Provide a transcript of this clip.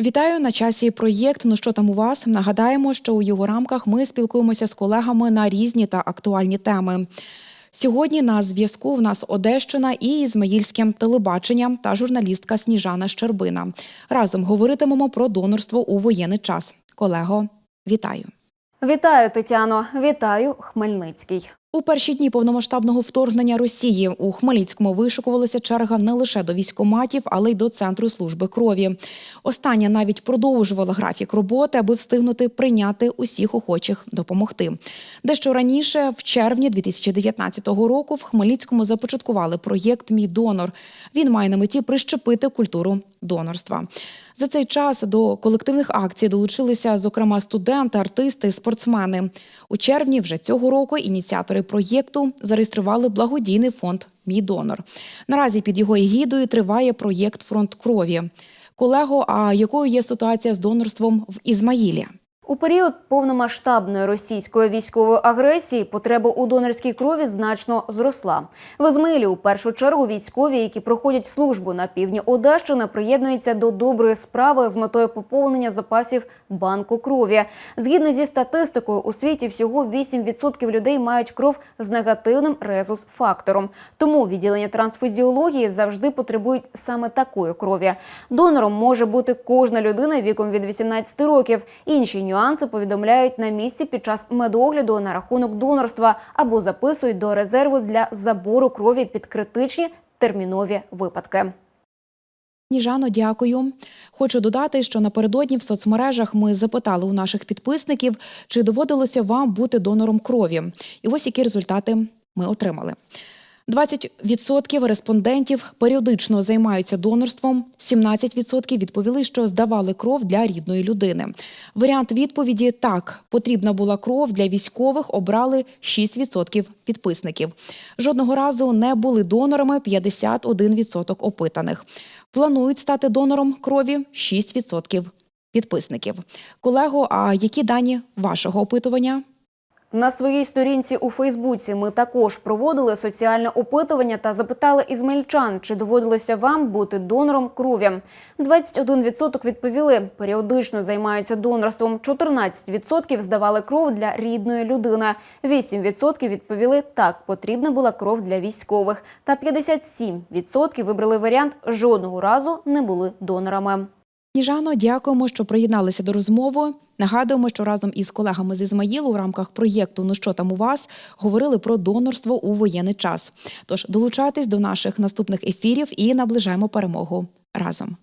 Вітаю на часі проєкт. Ну що там у вас? Нагадаємо, що у його рамках ми спілкуємося з колегами на різні та актуальні теми. Сьогодні на зв'язку в нас Одещина і Ізмаїльське телебачення та журналістка Сніжана Щербина. Разом говоритимемо про донорство у воєнний час. Колего, вітаю. Вітаю, Тетяно. Вітаю, Хмельницький. У перші дні повномасштабного вторгнення Росії у Хмельницькому вишикувалася черга не лише до військоматів, але й до центру служби крові. Остання навіть продовжувала графік роботи, аби встигнути прийняти усіх охочих допомогти. Дещо раніше, в червні 2019 року, в Хмельницькому започаткували проєкт Мій донор. Він має на меті прищепити культуру донорства. За цей час до колективних акцій долучилися, зокрема, студенти, артисти, спортсмени. У червні вже цього року ініціатори проєкту зареєстрували благодійний фонд Мій донор. Наразі під його егідою триває проєкт Фронт крові. Колего, а якою є ситуація з донорством в Ізмаїлі? У період повномасштабної російської військової агресії потреба у донорській крові значно зросла. В Ізмаїлі у першу чергу військові, які проходять службу на півдні Одещини, приєднуються до доброї справи з метою поповнення запасів банку крові. Згідно зі статистикою, у світі всього 8% людей мають кров з негативним резус-фактором. Тому відділення трансфузіології завжди потребують саме такої крові. Донором може бути кожна людина віком від 18 років. Інші нюанси повідомляють на місці під час медогляду на рахунок донорства або записують до резерву для забору крові під критичні термінові випадки. Ніжано, дякую. Хочу додати, що напередодні в соцмережах ми запитали у наших підписників, чи доводилося вам бути донором крові. І ось які результати ми отримали. 20% респондентів періодично займаються донорством, 17% відповіли, що здавали кров для рідної людини. Варіант відповіді так, потрібна була кров для військових, обрали 6% підписників. Жодного разу не були донорами 51% опитаних. Планують стати донором крові 6% підписників. Колего, а які дані вашого опитування? На своїй сторінці у Фейсбуці ми також проводили соціальне опитування та запитали ізмельчан, чи доводилося вам бути донором крові. 21% відповіли, періодично займаються донорством. 14% здавали кров для рідної людини. 8% відповіли так, потрібна була кров для військових. Та 57% вибрали варіант жодного разу не були донорами. Ніжано, дякуємо, що приєдналися до розмови. Нагадуємо, що разом із колегами з Ізмаїлу в рамках проєкту Ну що там у вас говорили про донорство у воєнний час. Тож долучайтесь до наших наступних ефірів і наближаємо перемогу разом.